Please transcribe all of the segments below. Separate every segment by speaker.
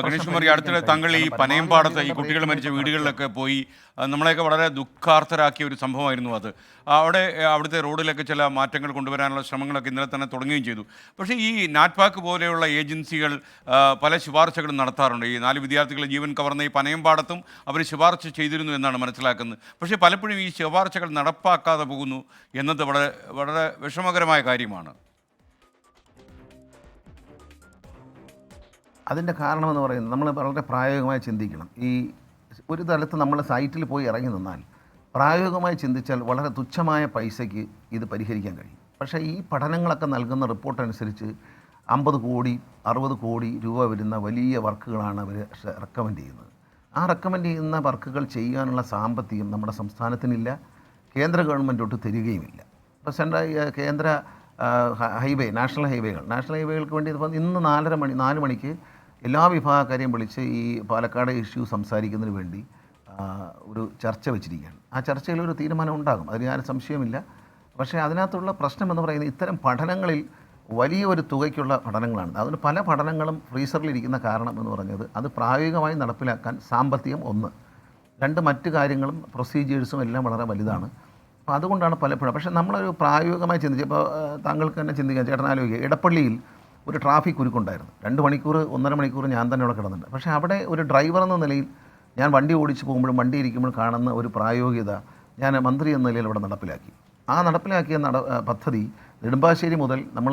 Speaker 1: ഗണേഷ് കുമാർ അടുത്തിടെ താങ്കൾ ഈ പനയമ്പാടത്ത് ഈ കുട്ടികൾ മരിച്ച വീടുകളിലൊക്കെ പോയി. നമ്മളെയൊക്കെ വളരെ ദുഃഖാർത്ഥരാക്കിയ ഒരു സംഭവമായിരുന്നു അത്. അവിടെ അവിടുത്തെ റോഡിലൊക്കെ ചില മാറ്റങ്ങൾ കൊണ്ടുവരാനുള്ള ശ്രമങ്ങളൊക്കെ ഇന്നലെ തന്നെ തുടങ്ങുകയും ചെയ്തു. പക്ഷേ ഈ നാറ്റ്പാക്ക് പോലെയുള്ള ഏജൻസികൾ പല ശുപാർശകളും നടത്താറുണ്ട്. ഈ നാല് വിദ്യാർത്ഥികളെ ജീവൻ കവർന്ന ഈ പനയമ്പാടത്തും അവർ ശുപാർശ ചെയ്തിരുന്നു എന്നാണ് മനസ്സിലാക്കുന്നത്. പക്ഷേ പലപ്പോഴും ഈ ശുപാർശകൾ നടപ്പാക്കാതെ പോകുന്നു എന്നത് വളരെ വളരെ വിഷമകരമായ കാര്യമാണ്.
Speaker 2: അതിന്റെ കാരണമെന്ന് പറയുന്നത് നമ്മൾ വളരെ പ്രായോഗികമായി ചിന്തിക്കണം. ഈ ഒരു തലത്ത് നമ്മൾ സൈറ്റിൽ പോയി ഇറങ്ങി നിന്നാൽ പ്രായോഗികമായി ചിന്തിച്ചാൽ വളരെ തുച്ഛമായ പൈസയ്ക്ക് ഇത് പരിഹരിക്കാൻ കഴിയും. പക്ഷേ ഈ പഠനങ്ങളൊക്കെ നൽകുന്ന റിപ്പോർട്ട് അനുസരിച്ച് അമ്പത് കോടി അറുപത് കോടി രൂപ വരുന്ന വലിയ വർക്കുകളാണ് അവർ റെക്കമെൻഡ് ചെയ്യുന്നത്. ആ റെക്കമെൻഡ് ചെയ്യുന്ന വർക്കുകൾ ചെയ്യാനുള്ള സാമ്പത്തികം നമ്മുടെ സംസ്ഥാനത്തിനില്ല കേന്ദ്ര ഗവൺമെന്റ് ഒട്ട് തരികയുമില്ല. ഇപ്പോൾ സെൻട്രൽ കേന്ദ്ര ഹൈവേ നാഷണൽ ഹൈവേകൾ. നാഷണൽ ഹൈവേകൾക്ക് വേണ്ടി ഇപ്പോൾ ഇന്ന് നാലര മണി നാല് മണിക്ക് എല്ലാ വിഭാഗക്കാരെയും വിളിച്ച് ഈ പാലക്കാട് ഇഷ്യൂ സംസാരിക്കുന്നതിന് വേണ്ടി ഒരു ചർച്ച വെച്ചിരിക്കുകയാണ്. ആ ചർച്ചയിൽ ഒരു തീരുമാനം ഉണ്ടാകും. അതിന് ഞാൻ സംശയമില്ല പക്ഷേ അതിനകത്തുള്ള പ്രശ്നം എന്ന് പറയുന്നത് ഇത്തരം പഠനങ്ങളിൽ വലിയൊരു തുകയ്ക്കുള്ള പഠനങ്ങളാണ്. അതിന് പല പഠനങ്ങളും ഫ്രീസറിലിരിക്കുന്ന കാരണം എന്ന് പറഞ്ഞത് അത് പ്രായോഗികമായി നടപ്പിലാക്കാൻ സാമ്പത്തികം ഒന്ന്. രണ്ട് മറ്റ് കാര്യങ്ങളും പ്രൊസീജിയേഴ്സും എല്ലാം വളരെ വലുതാണ്. അപ്പോൾ അതുകൊണ്ടാണ് പലപ്പോഴും പക്ഷേ നമ്മളൊരു പ്രായോഗികമായി ചിന്തിച്ചു ഇപ്പോൾ താങ്കൾക്ക് തന്നെ ചിന്തിക്കാം ചേട്ടൻ ആലോചിക്കുക ഇടപ്പള്ളിയിൽ ഒരു ട്രാഫിക് കുരുക്കുണ്ടായിരുന്നു. രണ്ട് മണിക്കൂർ ഒന്നര മണിക്കൂർ ഞാൻ തന്നെ അവിടെ കിടന്നുണ്ട് പക്ഷേ അവിടെ ഒരു ഡ്രൈവർ എന്ന നിലയിൽ ഞാൻ വണ്ടി ഓടിച്ച് പോകുമ്പോഴും വണ്ടി ഇരിക്കുമ്പോൾ കാണുന്ന ഒരു പ്രായോഗികത ഞാൻ മന്ത്രി എന്ന നിലയിൽ അവിടെ നടപ്പിലാക്കി. ആ നടപ്പിലാക്കിയ നട പദ്ധതി നെടുമ്പാശ്ശേരി മുതൽ നമ്മൾ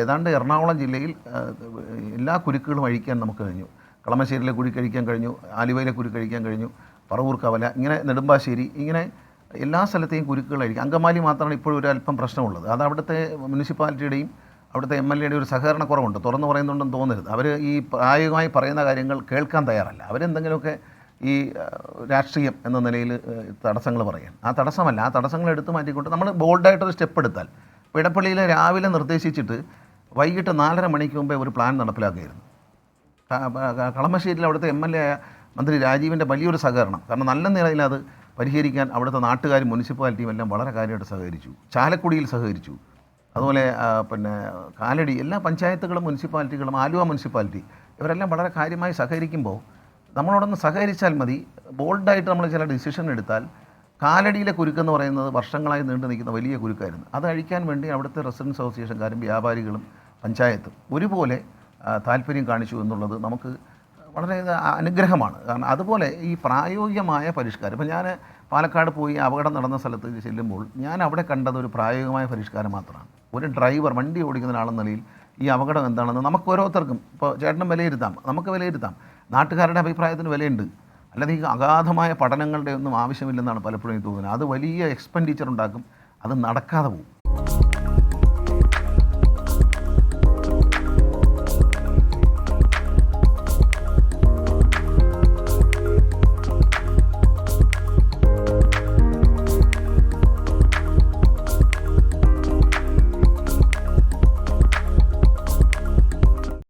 Speaker 2: ഏതാണ്ട് എറണാകുളം ജില്ലയിൽ എല്ലാ കുരുക്കുകളും അഴിക്കാൻ നമുക്ക് കഴിഞ്ഞു. കളമശ്ശേരിയിലെ കുഴി കഴിക്കാൻ കഴിഞ്ഞു ആലുവയിലെ കുരു കഴിക്കാൻ കഴിഞ്ഞു പറവൂർ കവല ഇങ്ങനെ നെടുമ്പാശ്ശേരി ഇങ്ങനെ എല്ലാ സ്ഥലത്തെയും കുരുക്കുകളായിരിക്കും അങ്കമാലി മാത്രമാണ് ഇപ്പോഴും ഒരു അല്പം പ്രശ്നമുള്ളത്. അത് അവിടുത്തെ മുനിസിപ്പാലിറ്റിയുടെയും അവിടുത്തെ എം എൽ എയുടെ ഒരു സഹകരണക്കുറവുണ്ട്. തുറന്നു പറയുന്നുണ്ടെന്ന് തോന്നരുത്. അവർ ഈ പ്രായോഗികമായി പറയുന്ന കാര്യങ്ങൾ കേൾക്കാൻ തയ്യാറല്ല. അവരെന്തെങ്കിലുമൊക്കെ ഈ രാഷ്ട്രീയം എന്ന നിലയിൽ തടസ്സങ്ങൾ പറയാൻ. ആ തടസ്സമല്ല. ആ തടസ്സങ്ങൾ എടുത്തു മാറ്റിക്കൊണ്ട് നമ്മൾ ബോൾഡായിട്ടൊരു സ്റ്റെപ്പ് എടുത്താൽ ഇടപ്പള്ളിയിൽ രാവിലെ നിർദ്ദേശിച്ചിട്ട് വൈകിട്ട് നാലര മണിക്ക് മുമ്പേ ഒരു പ്ലാൻ ക- കളമശ്ശേരിയിൽ അവിടുത്തെ എം എൽ എ മന്ത്രി രാജീവിന്റെ വലിയൊരു സഹകരണം. കാരണം നല്ല നിലയിൽ അത് പരിഹരിക്കാൻ അവിടുത്തെ നാട്ടുകാരും മുനിസിപ്പാലിറ്റിയും എല്ലാം വളരെ കാര്യമായിട്ട് സഹകരിച്ചു. ചാലക്കുടിയിൽ സഹകരിച്ചു. അതുപോലെ പിന്നെ കാലടി എല്ലാ പഞ്ചായത്തുകളും മുനിസിപ്പാലിറ്റികളും ആലുവ മുനിസിപ്പാലിറ്റി ഇവരെല്ലാം വളരെ കാര്യമായി സഹകരിക്കുമ്പോൾ നമ്മളോടൊന്ന് സഹകരിച്ചാൽ മതി. ബോൾഡായിട്ട് നമ്മൾ ചില ഡിസിഷൻ എടുത്താൽ കാലടിയിലെ കുരുക്കെന്ന് പറയുന്നത് വർഷങ്ങളായി നീണ്ടു നിൽക്കുന്ന വലിയ കുരുക്കായിരുന്നു. അത് അഴിക്കാൻ വേണ്ടി അവിടുത്തെ റെസിഡൻസ് അസോസിയേഷൻകാരും വ്യാപാരികളും പഞ്ചായത്തും ഒരുപോലെ താല്പര്യം കാണിച്ചു എന്നുള്ളത് നമുക്ക് വളരെ അനുഗ്രഹമാണ്. കാരണം അതുപോലെ ഈ പ്രായോഗികമായ പരിഷ്കാരം ഇപ്പം ഞാൻ പാലക്കാട് പോയി അപകടം നടന്ന സ്ഥലത്ത് ചെല്ലുമ്പോൾ ഞാൻ അവിടെ കണ്ടത് ഒരു പ്രായോഗികമായ പരിഷ്കാരം മാത്രമാണ്. ഒരു ഡ്രൈവർ വണ്ടി ഓടിക്കുന്ന ഒരാളെന്ന നിലയിൽ ഈ അപകടം എന്താണെന്ന് നമുക്ക് ഓരോരുത്തർക്കും ഇപ്പോൾ ചേട്ടനും വിലയിരുത്താം നമുക്ക് വിലയിരുത്താം. നാട്ടുകാരുടെ അഭിപ്രായത്തിന് വിലയുണ്ട്. അല്ലാതെ ഈ അഗാധമായ പഠനങ്ങളുടെ ഒന്നും ആവശ്യമില്ലെന്നാണ് പലപ്പോഴും തോന്നുന്നത്. അത് വലിയ എക്സ്പെൻഡിച്ചർ ഉണ്ടാക്കും അത് നടക്കാതെ പോകും.